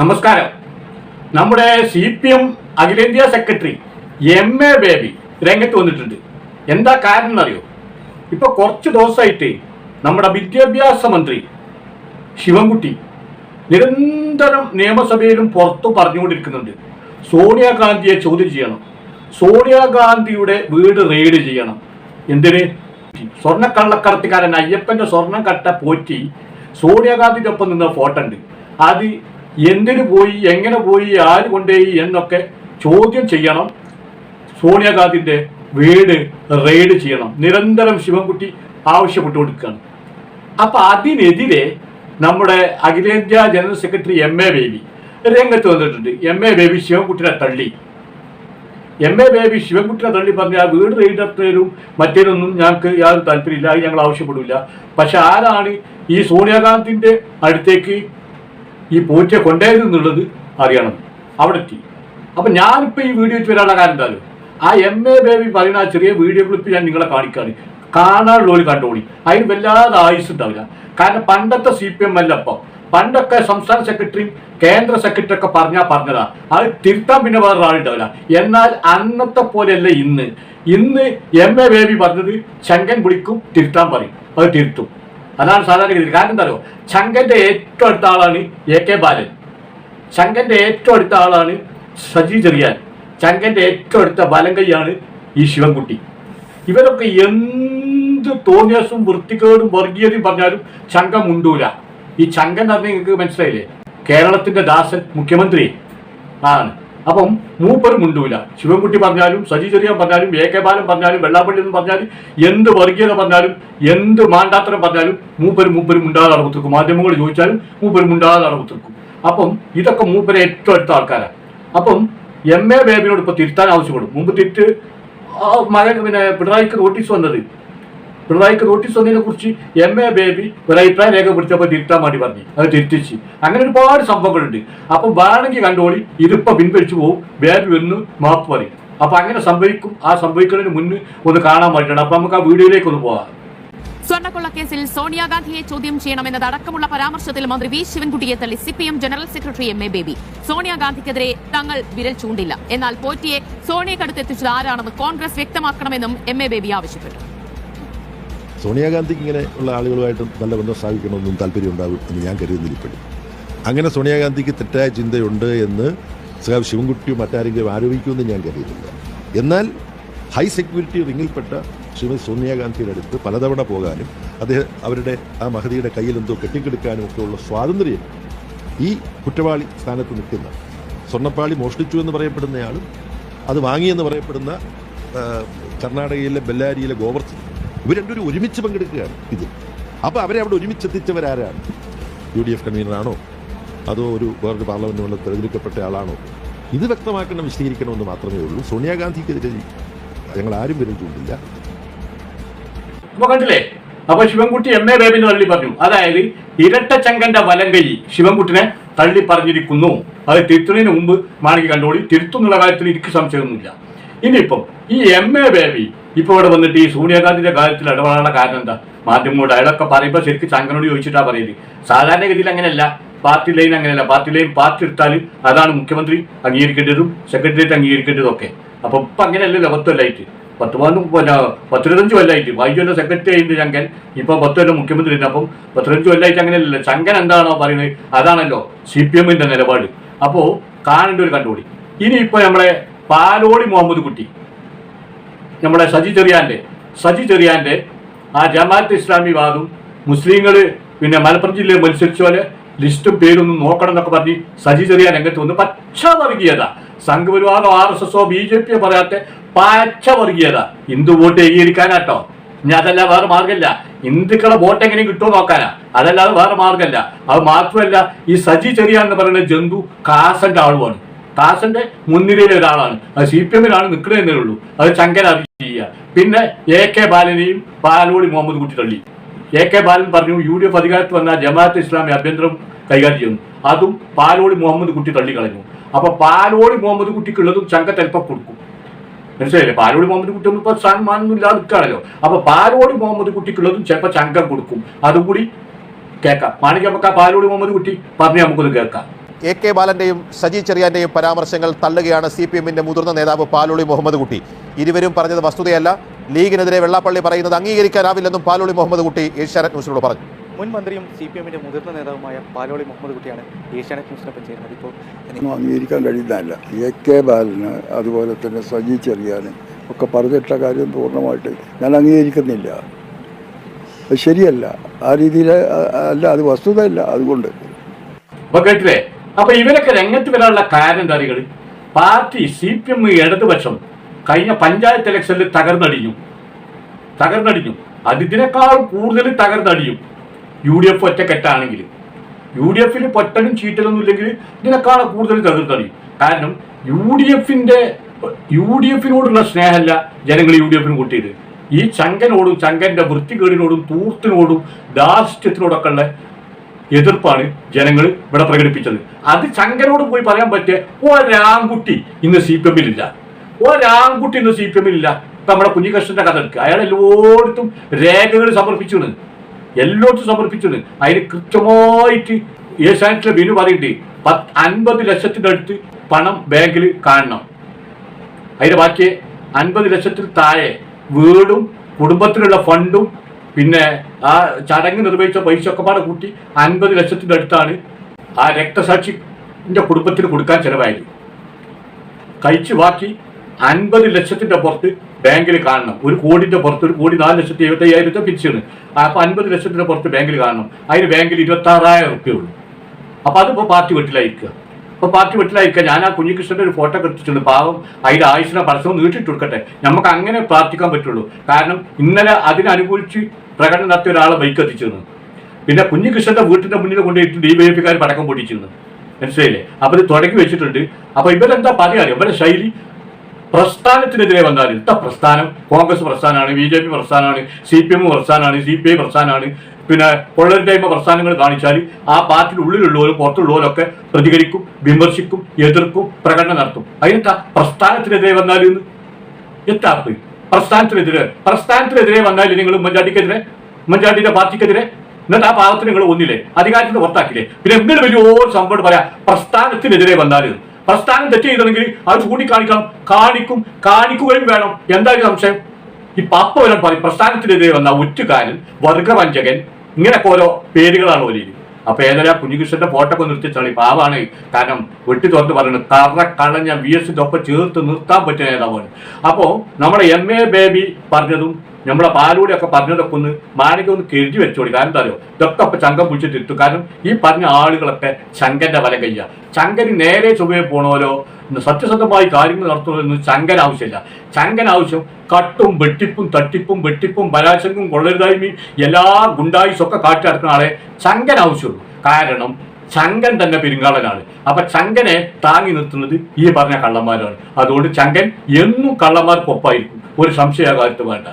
നമസ്കാരം. നമ്മുടെ C P M അഖിലേന്ത്യാ സെക്രട്ടറി എം എ ബേബി രംഗത്ത് വന്നിട്ടുണ്ട്. എന്താ കാരണം എന്നറിയോ? ഇപ്പൊ കുറച്ച് ദിവസമായിട്ട് നമ്മുടെ വിദ്യാഭ്യാസ മന്ത്രി ശിവൻകുട്ടി നിരന്തരം നിയമസഭയിലും പുറത്തു പറഞ്ഞുകൊണ്ടിരിക്കുന്നുണ്ട്. സോണിയാഗാന്ധിയെ ചോദ്യം ചെയ്യണം. സോണിയാഗാന്ധിയുടെ വീട് റെയ്ഡ് ചെയ്യണം. എന്തിന്? സ്വർണക്കള്ളക്കടത്തുകാരൻ അയ്യപ്പന്റെ സ്വർണം കട്ട പോറ്റി സോണിയാഗാന്ധിക്കൊപ്പം നിന്ന ഫോട്ടോ ഉണ്ട്. അത് എന്തിനു പോയി എങ്ങനെ പോയി ആര് കൊണ്ടുപോയി എന്നൊക്കെ ചോദ്യം ചെയ്യണം. സോണിയാഗാന്ധിന്റെ വീട് റെയ്ഡ് ചെയ്യണം. നിരന്തരം ശിവൻകുട്ടി ആവശ്യപ്പെട്ടു കൊടുക്കുകയാണ് അപ്പൊ അതിനെതിരെ നമ്മുടെ അഖിലേന്ത്യാ general secretary M A Baby രംഗത്ത് വന്നിട്ടുണ്ട്. എം എ ബേബി ശിവൻകുട്ടിനെ തള്ളി. എം എ ബേബി ശിവൻകുട്ടിനെ തള്ളി പറഞ്ഞ ആ വീട് റെയ്ഡത്തേലും മറ്റേതൊന്നും ഞങ്ങൾക്ക് യാതൊരു താല്പര്യമില്ല അത് ഞങ്ങൾ ആവശ്യപ്പെടില്ല. പക്ഷെ ആരാണ് ഈ സോണിയാഗാന്ധിന്റെ അടുത്തേക്ക് ഈ പോറ്റിയെ കൊണ്ടുപോയത് എന്നുള്ളത് അറിയണം. അവിടെ എത്തി. അപ്പൊ ഞാനിപ്പോ ഈ വീഡിയോ വെച്ച് വരാനുള്ള കാരണം ആ എം എ ബേബി പറയുന്ന ആ ചെറിയ വീഡിയോ ക്ലിപ്പ് ഞാൻ നിങ്ങളെ കാണിക്കാണ്. കാണാനുള്ളൊരു കണ്ടോളി. അതിന് വല്ലാതെ ആയുസ് ഉണ്ടാവില്ല. കാരണം പണ്ടത്തെ സി പി എം അല്ല ഇപ്പം. പണ്ടൊക്കെ സംസ്ഥാന സെക്രട്ടറിയും കേന്ദ്ര സെക്രട്ടറി ഒക്കെ പറഞ്ഞാൽ പറഞ്ഞതാ. അത് തിരുത്താൻ പിന്നെ വേറെ ആളുണ്ടാവില്ല എന്നാൽ അന്നത്തെ പോലെയല്ല ഇന്ന്. ഇന്ന് എം എ ബേബി പറഞ്ഞത് ശങ്കൻ വിളിക്കും തിരുത്താൻ പറയും. അത് തിരുത്തും. അതാണ് സാധാരണ ഗതിയിൽ കാരണം എന്താ പറയുക ശങ്കന്റെ ഏറ്റവും അടുത്ത ആളാണ് എ കെ ബാലൻ. ശങ്കന്റെ ഏറ്റവും അടുത്ത ആളാണ് സജി ചെറിയാൻ. ശങ്കന്റെ ഏറ്റവും അടുത്ത ബലം കൈയാണ് ഈ ശിവൻകുട്ടി. ഇവരൊക്കെ എന്ത് തോന്നിയസും വൃത്തികേടും വർഗീയതയും പറഞ്ഞാലും ശങ്കം മുണ്ടൂല. ഈ ശങ്കൻ എന്ന് പറഞ്ഞാൽ നിങ്ങൾക്ക് മനസ്സിലായില്ലേ? കേരളത്തിന്റെ ദാസൻ മുഖ്യമന്ത്രി ആണ്. അപ്പം മൂപ്പർ മുണ്ടൂല. ശിവൻകുട്ടി പറഞ്ഞാലും സജി ചെറിയാൻ പറഞ്ഞാലും എ കെ ബാലൻ പറഞ്ഞാലും വെള്ളാപ്പള്ളി എന്ന് പറഞ്ഞാലും എന്ത് വർഗീയത പറഞ്ഞാലും എന്ത് മാണ്ടാത്തരം പറഞ്ഞാലും മൂപ്പർ മൂപ്പരും മുണ്ടാതെ നടത്തിക്കും മാധ്യമങ്ങൾ ചോദിച്ചാലും മൂപ്പരും മുണ്ടാതെ നടത്തിക്കും അപ്പം ഇതൊക്കെ മൂപ്പരെ ഏറ്റവും അടുത്ത ആൾക്കാരാണ് അപ്പം എം എ ബേബിനോട് ഇപ്പൊ തിരുത്താൻ ആവശ്യപ്പെടും. മുമ്പ് ആ മഴ പിന്നെ പിണറായിക്ക് നോട്ടീസ് വന്നത് പിണറായിക്ക് നോട്ടീസ് വന്നതിനെ കുറിച്ച് എം എ ബേബി ഒരു അഭിപ്രായം രേഖപ്പെടുത്തിയപ്പോൾ തിരുത്താൻ വേണ്ടി പറഞ്ഞു. അത് തിരുത്തിച്ച്. അങ്ങനെ ഒരുപാട് സംഭവങ്ങളുണ്ട്. അപ്പൊ വേണമെങ്കിൽ കണ്ടോളി ഇതിപ്പോ പിൻവലിച്ചു പോകും ബേബി വന്ന് മാപ്പ് പറയും അപ്പൊ അങ്ങനെ സംഭവിക്കും. ആ സംഭവിക്കുന്നതിന് മുന്നേ ഒന്ന് കാണാൻ വേണ്ടിയിട്ടാണ്. അപ്പൊ നമുക്ക് ആ വീഡിയോയിലേക്ക് ഒന്ന് പോകാം. സ്വർണക്കൊള്ളക്കേസിൽ സോണിയാഗാന്ധിയെ ചോദ്യം ചെയ്യണമെന്നതടക്കമുള്ള പരാമർശത്തിൽ മന്ത്രി വി ശിവൻകുട്ടിയെ തള്ളി. CPM general secretary M A Baby സോണിയാഗാന്ധിക്കെതിരെ തങ്ങൾ വിരൽ ചൂണ്ടില്ല. എന്നാൽ പോറ്റിയെ സോണിയക്കടുത്തെത്തിച്ചത് ആരാണെന്ന് കോൺഗ്രസ് വ്യക്തമാക്കണമെന്നും എം എ ബേബി ആവശ്യപ്പെട്ടു. സോണിയാഗാന്ധിക്ക് ഇങ്ങനെ ഉള്ള ആളുകളുമായിട്ട് നല്ല ബന്ധം സ്ഥാപിക്കണമെന്നും താല്പര്യം ഉണ്ടാകും എന്ന് ഞാൻ കരുതുന്നില്ല ഇപ്പോഴും. അങ്ങനെ സോണിയാഗാന്ധിക്ക് തെറ്റായ ചിന്തയുണ്ട് എന്ന് സഹാബ് ശിവൻകുട്ടിയും മറ്റാരെങ്കിലും ആരോപിക്കുമെന്ന് ഞാൻ കരുതുന്നില്ല. എന്നാൽ ഹൈ സെക്യൂരിറ്റി റിങ്ങിൽപ്പെട്ട ശ്രീമതി സോണിയാഗാന്ധിയുടെ അടുത്ത് പലതവണ പോകാനും അദ്ദേഹം അവരുടെ ആ മഹതിയുടെ കയ്യിൽ എന്തോ കെട്ടിക്കെടുക്കാനും ഒക്കെ ഉള്ള സ്വാതന്ത്ര്യം ഈ കുറ്റവാളി സ്ഥാനത്ത് നിൽക്കുന്ന സ്വർണപ്പാളി മോഷ്ടിച്ചു എന്ന് പറയപ്പെടുന്നയാളും അത് വാങ്ങിയെന്ന് പറയപ്പെടുന്ന കർണാടകയിലെ ബെല്ലാരിയിലെ ഗോവർദ്ധൻ ഇവർ രണ്ടുപേരും ഒരുമിച്ച് പങ്കെടുക്കുകയാണ് ഇതിൽ. അപ്പോൾ അവരെ അവിടെ ഒരുമിച്ചെത്തിച്ചവരാരാണ് യു ഡി എഫ് കൺവീനറാണോ? അതോ ഒരു വേറൊരു പാർലമെന്റ് കൊണ്ട് തിരഞ്ഞെടുക്കപ്പെട്ട ആളാണോ? ഇത് വ്യക്തമാക്കണം വിശദീകരിക്കണമെന്ന് മാത്രമേ ഉള്ളൂ. സോണിയാഗാന്ധിക്കെതിരെ ഞങ്ങൾ ആരും വിരൽ ചൂണ്ടില്ല. കണ്ടില്ലേ? അപ്പൊ ശിവൻകുട്ടി എം എ ബേബിന് തള്ളി പറഞ്ഞു. അതായത് ഇരട്ട ചങ്കന്റെ വലം കൈ ശിവൻകുട്ടിനെ തള്ളി പറഞ്ഞിരിക്കുന്നു. അത് തിരുത്തുന്നതിന് മുമ്പ് മാണിക്ക് കണ്ടോളി തിരുത്തുന്നുള്ള കാര്യത്തിൽ എനിക്ക് സംശയമൊന്നുമില്ല. ഇനിയിപ്പം ഈ എം എ ബേബി ഇപ്പൊ ഇവിടെ വന്നിട്ട് ഈ സോണിയാഗാന്ധിന്റെ കാര്യത്തിൽ ഇടപെടാനുള്ള കാരണം എന്താ? മാധ്യമങ്ങളോട് അയാളൊക്കെ പറയുമ്പോൾ ശരിക്കും ചങ്കനോട് ചോദിച്ചിട്ടാ പറയുന്നത്. സാധാരണഗതിയിൽ അങ്ങനെയല്ല. പാർട്ടി ലൈൻ അങ്ങനെയല്ല. പാർട്ടി ലൈൻ പാർട്ടി എടുത്താൽ അതാണ് മുഖ്യമന്ത്രി അംഗീകരിക്കേണ്ടതും സെക്രട്ടേറിയറ്റ് അംഗീകരിക്കേണ്ടതും ഒക്കെ അപ്പൊ ഇപ്പൊ അങ്ങനെയല്ലല്ലോ പത്ത് കൊല്ലായിട്ട് പത്ത് പതിനൊന്ന് പിന്നെ പത്തിരുപത്തഞ്ച് കൊല്ലമായിട്ട് വൈകുന്നേരം സെക്രട്ടറി ആയിട്ട് ചങ്കൻ ഇപ്പൊ പത്ത് കൊല്ലം മുഖ്യമന്ത്രി ഉണ്ട്. അപ്പം പത്തിരഞ്ച് കൊല്ലമായിട്ട് അങ്ങനെയല്ലല്ലോ. ചങ്കൻ എന്താണോ പറയുന്നത്? അതാണല്ലോ സി പി എമ്മിന്റെ നിലപാട്. അപ്പോ കാണേണ്ട ഒരു കണ്ടുപിടി. ഇനി ഇപ്പൊ നമ്മളെ പാലോളി മുഹമ്മദ് കുട്ടി. നമ്മുടെ സജി ചെറിയാന്റെ സജി ചെറിയാന്റെ ആ ജമാഅത്ത് ഇസ്ലാമി വാദും മുസ്ലിങ്ങൾ പിന്നെ മലപ്പുറം ജില്ലയിൽ മത്സരിച്ച പോലെ ലിസ്റ്റും പേരൊന്നും നോക്കണം എന്നൊക്കെ പറഞ്ഞ് സജി ചെറിയാൻ രംഗത്ത് വന്ന് പച്ച വർഗീയത. ആർ എസ് എസോ ബി ജെ പിയോ പറയാത്ത പച്ച വർഗീയത. ഹിന്ദു വോട്ട് ഏകീകരിക്കാനാട്ടോ. ഇനി അതല്ല വേറെ മാർഗമില്ല ഹിന്ദുക്കളെ വോട്ട് എങ്ങനെ കിട്ടുമോ നോക്കാനാ. അതല്ലാതെ വേറെ മാർഗമല്ല അത് മാത്രമല്ല ഈ സജി ചെറിയ എന്ന് പറയുന്ന ജന്തു കാസന്റെ ആളുമാണ്. കാസന്റെ മുൻനിരയിലെ ഒരാളാണ്. അത് സി പി എമ്മിലാണ് നിൽക്കുന്നതേ ഉള്ളൂ. അത് ചങ്കര അറിയുക പിന്നെ എ കെ ബാലനെയും പാലോളി മുഹമ്മദ് കുട്ടി തള്ളി എ കെ ബാലൻ പറഞ്ഞു യു ഡി എഫ് അധികാരത്തിൽ വന്ന ജമാഅത്ത് ഇസ്ലാമി അഭ്യന്തരം കൈകാര്യം ചെയ്യുന്നു. അതും പാലോളി മുഹമ്മദ് കുട്ടി തള്ളി കളഞ്ഞു. അപ്പൊ പാലോളി മുഹമ്മദ് കുട്ടിക്കുള്ളതും ചങ്ക ചിലപ്പോൾ കൊടുക്കും. മനസ്സിലായില്ലേ? പാലോടി മുഹമ്മദ് കുട്ടി ഇപ്പൊ സമ്മാനൊന്നും ഇല്ലാതെ നിൽക്കുകയാണല്ലോ അപ്പൊ പാലോടി മുഹമ്മദ് കുട്ടിക്കുള്ളതും ചിലപ്പോൾ ചങ്കം കൊടുക്കും. അതും കൂടി കേൾക്കാം. മാണിക്കമ്മക്ക പാലോടി മുഹമ്മദ് കുട്ടി പറഞ്ഞ് നമുക്കൊന്ന് കേൾക്കാം. എ കെ ബാലന്റെയും സജി ചെറിയാന്റെയും പരാമർശങ്ങൾ തള്ളുകയാണ് സി പി എമ്മിന്റെ മുതിർന്ന നേതാവ് പാലോളി മുഹമ്മദ് കുട്ടി. ഇരുവരും പറഞ്ഞത് വസ്തുതയല്ല. ലീഗിനെതിരെ വെള്ളാപ്പള്ളി പറയുന്നത് അംഗീകരിക്കാനാവില്ലെന്നും പാലോളി മുഹമ്മദ് കുട്ടി ഏഷ്യാനെറ്റ് ന്യൂസിനോട് പറഞ്ഞു. മുൻ മന്ത്രിയും സി പി എമ്മിന്റെ മുതിർന്ന നേതാവുമായ പാലോളി മുഹമ്മദ് കുട്ടിയാണ് ഏഷ്യാനെറ്റ് ന്യൂസിനൊപ്പം ചേരുന്നത്. ഇപ്പോൾ അംഗീകരിക്കാൻ കഴിയുന്നതല്ല. എ കെ ബാലന് അതുപോലെ തന്നെ സജി ചെറിയാന് ഒക്കെ പറഞ്ഞിട്ട കാര്യം പൂർണമായിട്ട് ഞാൻ അംഗീകരിക്കുന്നില്ല. അത് ശരിയല്ല. ആ രീതിയിൽ അല്ല അത് വസ്തുതയല്ല അതുകൊണ്ട്. അപ്പൊ കേട്ടില്ലേ അപ്പൊ ഇവരൊക്കെ രംഗത്ത് വരാനുള്ള കാരണം എന്താ അറിയുക? പാർട്ടി സി പി എം ഇടതുപക്ഷം കഴിഞ്ഞ പഞ്ചായത്ത് ഇലക്ഷനിൽ തകർന്നടിഞ്ഞു. തകർന്നടിഞ്ഞു. അത് ഇതിനേക്കാൾ കൂടുതൽ തകർന്നടിയും. യു ഡി എഫ് ഒറ്റക്കെട്ടാണെങ്കിൽ. യു ഡി എഫിൽ പൊട്ടനും ചീറ്റലൊന്നും ഇല്ലെങ്കിൽ ഇതിനേക്കാൾ കൂടുതൽ തകർന്നടിയും. കാരണം യു ഡി എഫിന്റെ യു ഡി എഫിനോടുള്ള സ്നേഹമല്ല ജനങ്ങൾ യു ഡി എഫിന് കൂട്ടിയത്. ഈ ചങ്കനോടും ചങ്കന്റെ വൃത്തികേടിനോടും തൂർത്തിനോടും ദാർഷ്ട്യത്തിനോടൊക്കെ ഉള്ള എതിർപ്പാണ് ജനങ്ങൾ ഇവിടെ പ്രകടിപ്പിച്ചത്. അത് ശങ്കരോട് പോയി പറയാൻ പറ്റിയ ഒരാൺകുട്ടി ഇന്ന് സി പി എമ്മിലില്ല ഒരാൺകുട്ടി ഇന്ന് സി പി എമ്മിലില്ല ഇപ്പൊ നമ്മുടെ കുഞ്ഞികൃഷ്ണന്റെ കഥ എടുക്കുക അയാൾ എല്ലായിടത്തും രേഖകൾ സമർപ്പിച്ചിരുന്നു എല്ലായിടത്തും സമർപ്പിച്ചിരുന്നു അതിന് കൃത്യമായിട്ട് ഏഷ്യാനെറ്റിലെ ബിനു പറയുന്നുണ്ട് പത്ത് അൻപത് ലക്ഷത്തിന്റെ അടുത്ത് പണം ബാങ്കിൽ കാണണം. അതിന്റെ ബാക്കി അൻപത് ലക്ഷത്തിൽ താഴെ വീടും കുടുംബത്തിലുള്ള ഫണ്ടും പിന്നെ ആ ചടങ്ങ് നിർവഹിച്ച പൈസ ഒക്കെ പാടെ കൂട്ടി അൻപത് ലക്ഷത്തിന്റെ അടുത്താണ് ആ രക്തസാക്ഷിന്റെ കുടുംബത്തിന് കൊടുക്കാൻ ചെലവായത്. കഴിച്ച് ബാക്കി അൻപത് ലക്ഷത്തിന്റെ പുറത്ത് ബാങ്കിൽ കാണണം. ഒരു കോടിന്റെ പുറത്ത് ഒരു കോടി നാല് ലക്ഷത്തി എഴുപത്തി അയ്യായിരത്തെ പിരിച്ചാണ് അപ്പൊ അൻപത് ലക്ഷത്തിന്റെ പുറത്ത് ബാങ്കിൽ കാണണം. അതിന് ബാങ്കിൽ ഇരുപത്തി ആറായിരം റുപ്യ ഉള്ളൂ. അപ്പൊ അതിപ്പോ പാർട്ടി വീട്ടിലായിരിക്കുക അപ്പൊ പാർട്ടി വീട്ടിലായിരിക്കുക ഞാൻ ആ കുഞ്ഞികൃഷ്ണന്റെ ഒരു ഫോട്ടോ എടുത്തിട്ടുണ്ട്. പാവം അതിന്റെ ആയുസിനെ പരസ്യം നീട്ടിട്ട് കൊടുക്കട്ടെ. നമുക്ക് അങ്ങനെ പ്രാർത്ഥിക്കാൻ പറ്റുള്ളൂ. കാരണം ഇന്നലെ അതിനനുകൂലിച്ച് പ്രകടനം നടത്തിയ ഒരാളെ ബൈക്ക് എത്തിച്ചിരുന്നു പിന്നെ കുഞ്ഞികൃഷ്ണന്റെ വീട്ടിന്റെ മുന്നിൽ കൊണ്ടുപോയിട്ട് ഡി വൈ എഫിക്കാർ പടക്കം പൊട്ടിച്ചിരുന്നു. മനസ്സിലായില്ലേ? അപ്പൊ ഇത് തുടങ്ങി വെച്ചിട്ടുണ്ട്. അപ്പൊ ഇവരെന്താ പറയാറിയോ ഇവരുടെ ശൈലി പ്രസ്ഥാനത്തിനെതിരെ വന്നാൽ ഇത്ത പ്രസ്ഥാനം കോൺഗ്രസ് പ്രസ്ഥാനമാണ് ബി ജെ പി പ്രസ്ഥാനമാണ് സി പി എം പ്രസ്ഥാനമാണ് സി പി ഐ പ്രസ്ഥാനമാണ് പിന്നെ കൊള്ളരുതായ്മ പ്രസ്ഥാനങ്ങൾ കാണിച്ചാൽ ആ പാർട്ടിയുടെ ഉള്ളിലുള്ളവരും പുറത്തുള്ളവരൊക്കെ പ്രതികരിക്കും വിമർശിക്കും എതിർക്കും പ്രകടനം നടത്തും. അതിനെന്താ പ്രസ്ഥാനത്തിനെതിരെ വന്നാൽ എന്ന്? എത്താപ്പ്. പ്രസ്ഥാനത്തിനെതിരെ പ്രസ്ഥാനത്തിനെതിരെ വന്നാൽ നിങ്ങൾ ഉമ്മൻചാണ്ടിക്കെതിരെ ഉമ്മൻചാണ്ടിയുടെ പാർട്ടിക്കെതിരെ എന്നിട്ട് ആ പാവത്തിന് നിങ്ങൾ ഒന്നില്ലേ? അധികാരത്തിന് പുറത്താക്കില്ലേ? പിന്നെ എന്തൊരു വലിയ സംഭവം പറയാം? പ്രസ്ഥാനത്തിനെതിരെ വന്നാൽ പ്രസ്ഥാനം തെറ്റ് ചെയ്തിട്ടുണ്ടെങ്കിൽ അത് ചൂണ്ടിക്കാണിക്കണം. കാണിക്കും കാണിക്കുകയും വേണം. എന്തായാലും സംശയം? ഈ പാപ്പ വരാൻ പറയും പ്രസ്ഥാനത്തിനെതിരെ വന്ന ഒറ്റുകാരൻ വർഗവഞ്ചകൻ ഇങ്ങനെയൊക്കെ ഓരോ പേരുകളാണ് ഓലിയിൽ അപ്പൊ ഏതൊരാ കുഞ്ഞികൃഷ്ണന്റെ ഫോട്ടോ ഒക്കെ നിർത്തിച്ചാണ് പാവാണ്. കാരണം വെട്ടി തുറന്ന് പറയുന്നത് കറ കളഞ്ഞ വി എസ് ഒപ്പം ചേർത്ത് നിർത്താൻ പറ്റിയ നേതാവാണ്. അപ്പോ നമ്മുടെ എം എ ബേബി പറഞ്ഞതും നമ്മളെ പാലൂടെ ഒക്കെ പറഞ്ഞതൊക്കെ ഒന്ന് മാനക ഒന്ന് കരുതി വെച്ചോളി. കാരണം എന്താ അറിയോ? ഇതൊക്കെ അപ്പൊ ചങ്കം പിടിച്ചിട്ട് ഇട്ടു കാരണം ഈ പറഞ്ഞ ആളുകളൊക്കെ ശങ്കന്റെ വല കയ്യ. ശങ്കന് നേരെ ചൊവ്വേ പോണോലോ? സത്യസന്ധമായി കാര്യങ്ങൾ നടത്തുന്നതെന്ന് ചങ്കൻ ആവശ്യമില്ല. ചങ്കൻ ആവശ്യം കട്ടും വെട്ടിപ്പും തട്ടിപ്പും വെട്ടിപ്പും ബലാത്സംഗവും കൊള്ളരുതായ്മയും എല്ലാ ഗുണ്ടായുസും ഒക്കെ കാട്ടി നടക്കുന്ന ആളെ ചങ്കൻ ആവശ്യമുള്ളൂ. കാരണം ചങ്കൻ തന്നെ പെരുങ്കാളനാണ്. അപ്പൊ ചങ്കനെ താങ്ങി നിർത്തുന്നത് ഈ പറഞ്ഞ കള്ളന്മാരാണ്. അതുകൊണ്ട് ചങ്കൻ എന്നും കള്ളന്മാർക്കൊപ്പായിരിക്കും. ഒരു സംശയാകാരത്ത് വേണ്ട.